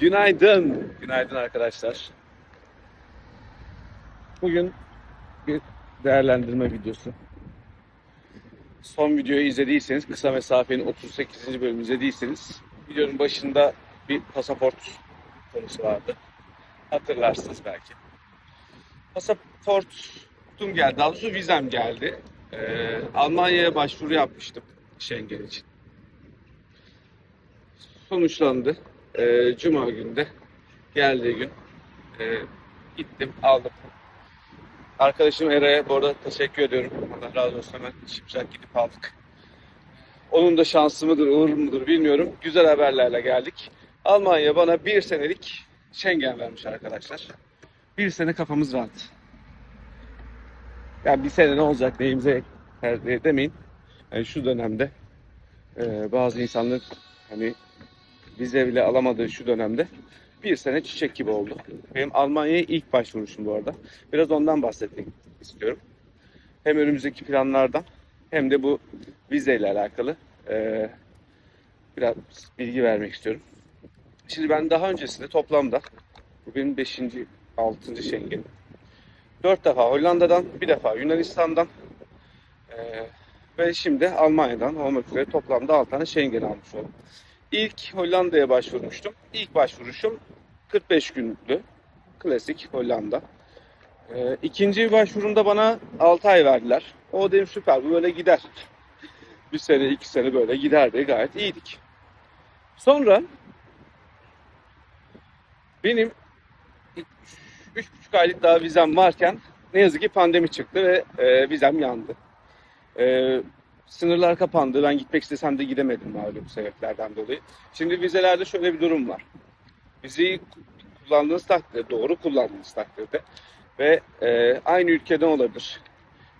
Günaydın. Günaydın arkadaşlar. Bugün bir değerlendirme videosu. Son videoyu izlediyseniz, kısa mesafenin 38. bölümünü izlediyseniz videonun başında bir pasaport konusu vardı. Hatırlarsınız belki. Pasaportum geldi, daha doğrusu vizem geldi. Ee, Almanya'ya başvuru yapmıştım Schengen için. Sonuçlandı. Ee, Cuma günde geldiği gün e, gittim aldım. Arkadaşım Eray'a bu arada teşekkür ediyorum. Allah razı olsun hemen şimşek gidip aldık. Onun da şansı mıdır, uğur mudur bilmiyorum. Güzel haberlerle geldik. Almanya bana bir senelik Schengen vermiş arkadaşlar. Bir sene kafamız rahat. Yani bir sene ne olacak neyimize her demeyin. Yani şu dönemde e, bazı insanlar hani vize bile alamadığı şu dönemde bir sene çiçek gibi oldu. Benim Almanya'ya ilk başvuruşum bu arada. Biraz ondan bahsetmek istiyorum. Hem önümüzdeki planlardan hem de bu vizeyle alakalı eee, biraz bilgi vermek istiyorum. Şimdi ben daha öncesinde toplamda bu benim 5. 6. Schengen. 4 defa Hollanda'dan, bir defa Yunanistan'dan eee, ve şimdi Almanya'dan olmak üzere toplamda 6 tane Schengen almış oldum. İlk Hollanda'ya başvurmuştum. İlk başvuruşum 45 günlüktü. Klasik Hollanda. Ee, ikinci başvurumda bana 6 ay verdiler. O dedim süper bu böyle gider. Bir sene iki sene böyle giderdi gayet iyiydik. Sonra benim 3,5 aylık daha vizem varken ne yazık ki pandemi çıktı ve e, vizem yandı. E, sınırlar kapandı. Ben gitmek istesem de gidemedim malum sebeplerden dolayı. Şimdi vizelerde şöyle bir durum var. Vizeyi kullandığınız takdirde, doğru kullandığınız takdirde ve e, aynı ülkeden olabilir.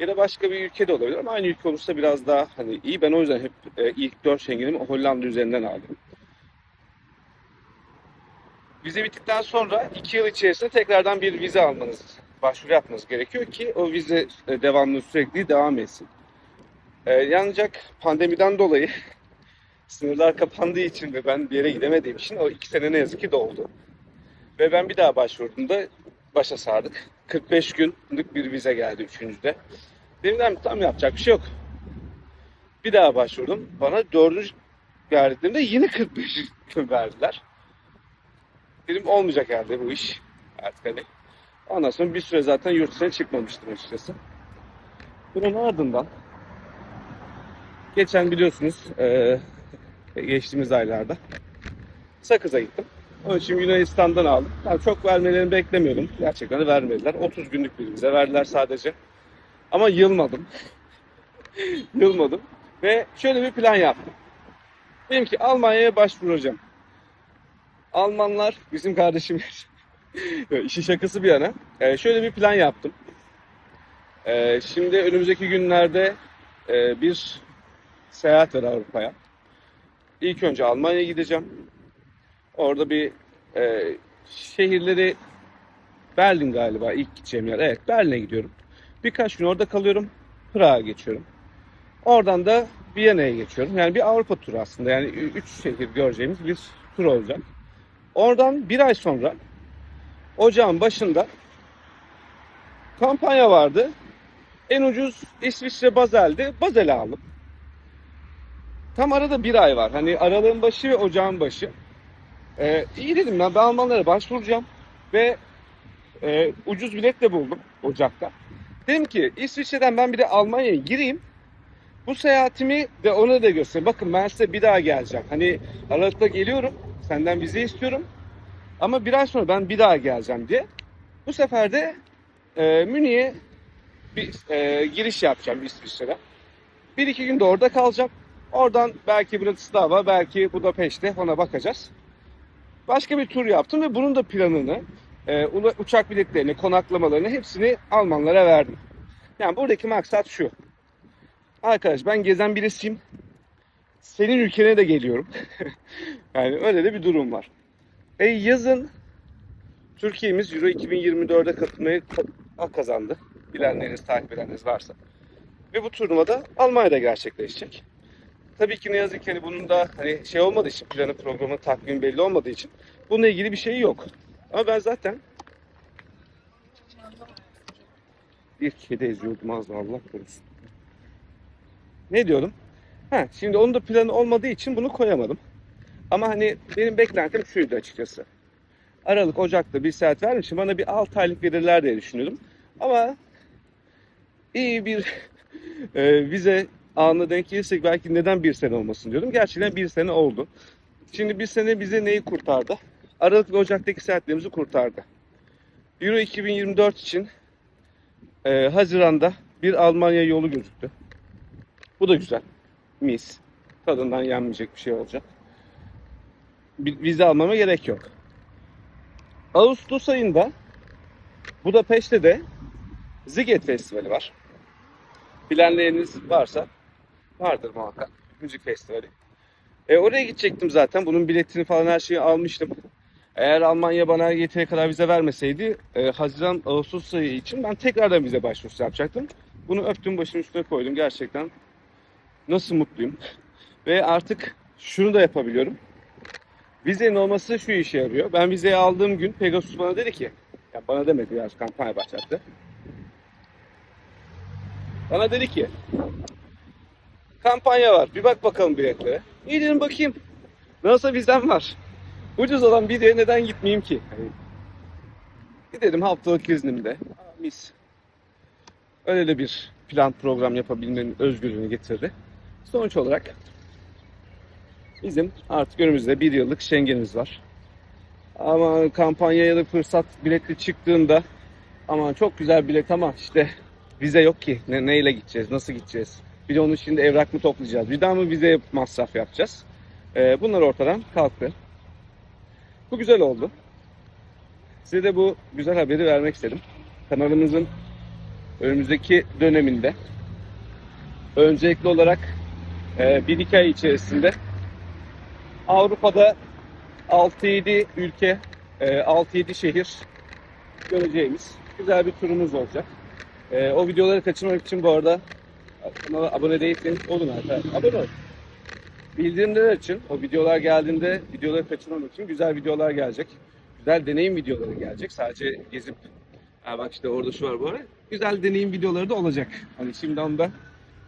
Ya da başka bir ülkede olabilir ama aynı ülke olursa biraz daha hani iyi. Ben o yüzden hep e, ilk 4 Schengen'imi Hollanda üzerinden aldım. Vize bittikten sonra 2 yıl içerisinde tekrardan bir vize almanız, başvuru yapmanız gerekiyor ki o vize e, devamlı sürekli devam etsin. Ee, ancak pandemiden dolayı sınırlar kapandığı için ve ben bir yere gidemediğim için o iki sene ne yazık ki doldu. Ve ben bir daha başvurduğumda başa sardık. 45 günlük bir vize geldi üçüncüde. Dedim tam yapacak bir şey yok. Bir daha başvurdum. Bana dördüncü verdiklerinde yine 45 gün verdiler. Dedim olmayacak herhalde bu iş. Artık hani. Ondan sonra bir süre zaten yurt dışına çıkmamıştım açıkçası. Bunun ardından Geçen biliyorsunuz eee, geçtiğimiz aylarda Sakız'a gittim. Onun için Yunanistan'dan aldım. Yani çok vermelerini beklemiyordum. Gerçekten vermediler. 30 günlük bir vize verdiler sadece. Ama yılmadım. yılmadım. Ve şöyle bir plan yaptım. Dedim ki Almanya'ya başvuracağım. Almanlar bizim kardeşimiz. İşin şakası bir yana. Eee, şöyle bir plan yaptım. Eee, şimdi önümüzdeki günlerde eee, bir seyahat var Avrupa'ya. İlk önce Almanya'ya gideceğim. Orada bir e, şehirleri Berlin galiba ilk gideceğim yer. Evet Berlin'e gidiyorum. Birkaç gün orada kalıyorum. Prag'a geçiyorum. Oradan da Viyana'ya geçiyorum. Yani bir Avrupa turu aslında. Yani üç şehir göreceğimiz bir tur olacak. Oradan bir ay sonra ocağın başında kampanya vardı. En ucuz İsviçre Basel'di. Basel'i aldım. Tam arada bir ay var. Hani aralığın başı ve ocağın başı. Ee, iyi dedim ben, ben Almanlara başvuracağım. Ve e, ucuz bilet de buldum Ocak'ta. Dedim ki İsviçre'den ben bir de Almanya'ya gireyim. Bu seyahatimi de ona da göstereyim. Bakın ben size bir daha geleceğim. Hani Aralık'ta geliyorum. Senden vize istiyorum. Ama bir ay sonra ben bir daha geleceğim diye. Bu sefer de e, Münih'e bir e, giriş yapacağım İsviçre'den. Bir iki gün de orada kalacağım. Oradan belki Bratislava, belki Budapeşte ona bakacağız. Başka bir tur yaptım ve bunun da planını, e, uçak biletlerini, konaklamalarını hepsini Almanlara verdim. Yani buradaki maksat şu. Arkadaş ben gezen birisiyim. Senin ülkene de geliyorum. yani öyle de bir durum var. E yazın Türkiye'miz Euro 2024'e katılmayı ka- kazandı. Bilenleriniz, takip edeniniz varsa. Ve bu turnuvada Almanya'da gerçekleşecek. Tabii ki ne yazık ki hani bunun da hani şey olmadığı için planı programı takvim belli olmadığı için bununla ilgili bir şey yok. Ama ben zaten bir kedi eziyordum az Allah korusun. Ne diyorum? Ha, şimdi onun da planı olmadığı için bunu koyamadım. Ama hani benim beklentim şuydu açıkçası. Aralık, Ocak'ta bir saat vermişim. Bana bir 6 aylık verirler diye düşünüyordum. Ama iyi bir e, vize anına denk gelirsek belki neden bir sene olmasın diyordum. Gerçekten bir sene oldu. Şimdi bir sene bize neyi kurtardı? Aralık ve Ocak'taki seyahatlerimizi kurtardı. Euro 2024 için e, Haziran'da bir Almanya yolu gözüktü. Bu da güzel. Mis. Tadından yenmeyecek bir şey olacak. Vize almama gerek yok. Ağustos ayında Budapeşte de Ziget Festivali var. Bilenleriniz varsa vardır muhakkak. Müzik festivali. E, oraya gidecektim zaten. Bunun biletini falan her şeyi almıştım. Eğer Almanya bana yeteri kadar vize vermeseydi e, Haziran Ağustos ayı için ben tekrardan vize başvurusu yapacaktım. Bunu öptüm başımın üstüne koydum. Gerçekten nasıl mutluyum. Ve artık şunu da yapabiliyorum. Vizenin olması şu işe yarıyor. Ben vizeyi aldığım gün Pegasus bana dedi ki, ya bana demedi ya kampanya başlattı. Bana dedi ki, kampanya var bir bak bakalım biletlere. İyi dedim bakayım. Nasıl vizem var? Ucuz olan bir yere neden gitmeyeyim ki? Hani, bir dedim haftalık iznimde. Mis. Öyle de bir plan program yapabilmenin özgürlüğünü getirdi. Sonuç olarak bizim artık önümüzde bir yıllık Schengen'imiz var. Ama kampanya ya da fırsat biletli çıktığında aman çok güzel bilet ama işte vize yok ki. Ne, neyle gideceğiz, nasıl gideceğiz? Bir de onun şimdi evrak mı toplayacağız? Bir daha mı vize masraf yapacağız? Ee, bunlar ortadan kalktı. Bu güzel oldu. Size de bu güzel haberi vermek istedim. Kanalımızın önümüzdeki döneminde öncelikli olarak e, bir iki ay içerisinde Avrupa'da 6-7 ülke, e, 6-7 şehir göreceğimiz güzel bir turumuz olacak. E, o videoları kaçırmamak için bu arada kanala abone değilseniz olun arkadaşlar. Abone olun. Bildirimler için o videolar geldiğinde videoları kaçırmamak için güzel videolar gelecek. Güzel deneyim videoları gelecek. Sadece gezip ha bak işte orada şu var bu ara. Güzel deneyim videoları da olacak. Hani şimdi onu da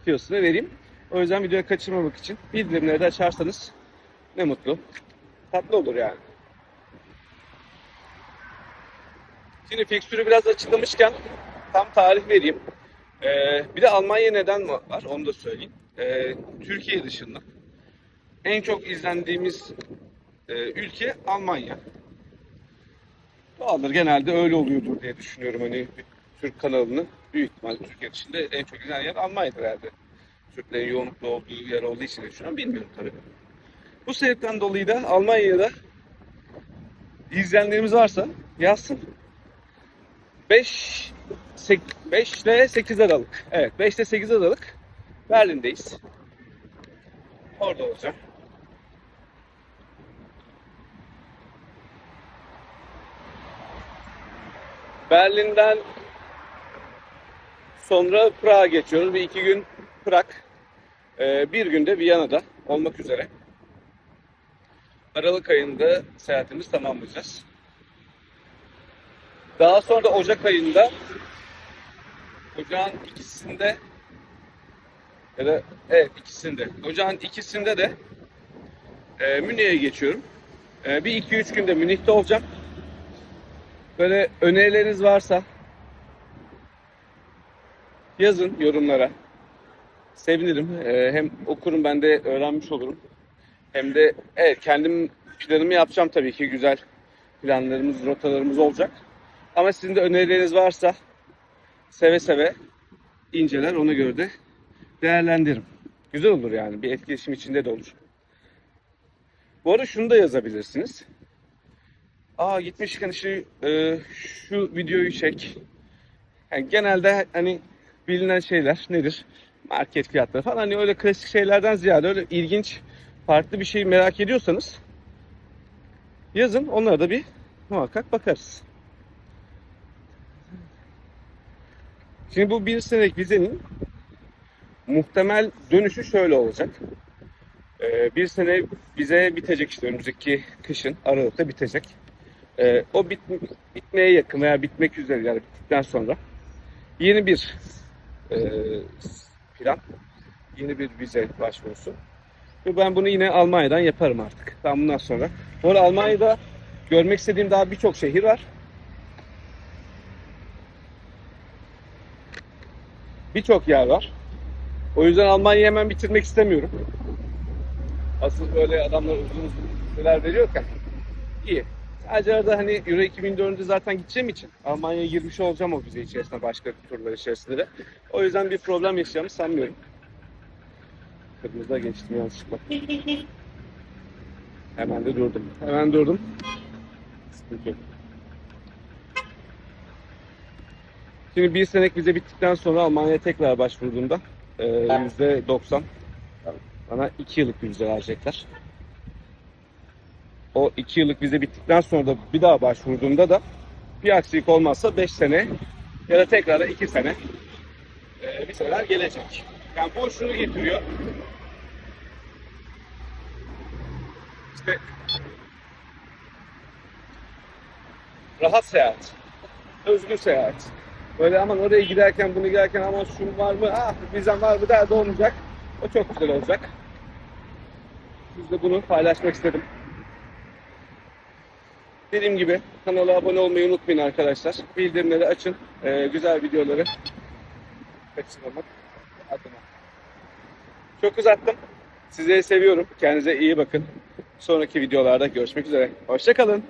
fiyosunu vereyim. O yüzden videoyu kaçırmamak için bildirimleri de açarsanız ne mutlu. Tatlı olur yani. Şimdi fikstürü biraz açıklamışken tam tarih vereyim. Ee, bir de Almanya neden var onu da söyleyeyim. Ee, Türkiye dışında en çok izlendiğimiz e, ülke Almanya. Doğaldır genelde öyle oluyordur diye düşünüyorum hani Türk kanalını büyük ihtimal Türkiye dışında en çok izlenen yer Almanya'dır herhalde. Türklerin yoğunlukta olduğu yer olduğu için düşünüyorum bilmiyorum tabii. Bu sebepten dolayı da Almanya'da izleyenlerimiz varsa yazsın. 5 5 ile 8 Aralık. Evet 5 ile 8 Aralık Berlin'deyiz. Orada olacağım. Berlin'den sonra Prag'a geçiyoruz. Bir iki gün Prag, ee, bir günde Viyana'da olmak üzere. Aralık ayında seyahatimizi tamamlayacağız. Daha sonra da Ocak ayında Ocağın ikisinde ya da evet ikisinde. Ocağın ikisinde de e, Münih'e geçiyorum. E, bir iki üç günde Münih'te olacağım. Böyle önerileriniz varsa yazın yorumlara. Sevinirim. E, hem okurum ben de öğrenmiş olurum. Hem de evet kendim planımı yapacağım tabii ki güzel planlarımız, rotalarımız olacak. Ama sizin de önerileriniz varsa seve seve inceler ona göre de değerlendiririm. Güzel olur yani bir etkileşim içinde de olur. Bu arada şunu da yazabilirsiniz. Aa gitmişken işte e, şu videoyu çek. Yani genelde hani bilinen şeyler nedir? Market fiyatları falan hani öyle klasik şeylerden ziyade öyle ilginç farklı bir şey merak ediyorsanız yazın onlara da bir muhakkak bakarız. Şimdi bu bir senelik vizenin muhtemel dönüşü şöyle olacak. Ee, bir sene bize bitecek işte önümüzdeki kışın Aralık'ta bitecek. Ee, o bit, bitmeye yakın veya bitmek üzere yani bittikten sonra yeni bir e, plan, yeni bir vize başvurusu. Ve ben bunu yine Almanya'dan yaparım artık. Ben bundan sonra. Bu arada Almanya'da görmek istediğim daha birçok şehir var. Birçok yer var. O yüzden Almanya'yı hemen bitirmek istemiyorum. Asıl böyle adamlar uzun uzun süreler veriyorken iyi. Sadece arada hani Euro 2004'ünde zaten gideceğim için Almanya'ya girmiş olacağım o vize içerisinde başka turlar içerisinde de. O yüzden bir problem yaşayacağımı sanmıyorum. Kırmızıda geçtim yanlışlıkla. Hemen de durdum. Hemen durdum. Sıkıntı yok. Şimdi bir senek vize bittikten sonra Almanya'ya tekrar başvurduğumda e, yüzde 90 bana 2 yıllık bir vize verecekler. O 2 yıllık vize bittikten sonra da bir daha başvurduğumda da bir aksilik olmazsa 5 sene ya da tekrar 2 sene e, vizeler gelecek. Yani bu şunu getiriyor. İşte rahat seyahat, özgür seyahat. Böyle aman oraya giderken bunu giderken aman şun var mı, ah vizem var mı derdi olmayacak. O çok güzel olacak. Biz de bunu paylaşmak istedim. Dediğim gibi kanala abone olmayı unutmayın arkadaşlar. Bildirimleri açın. Ee, güzel videoları kaçırmamak adına. Çok uzattım. Sizleri seviyorum. Kendinize iyi bakın. Sonraki videolarda görüşmek üzere. Hoşçakalın.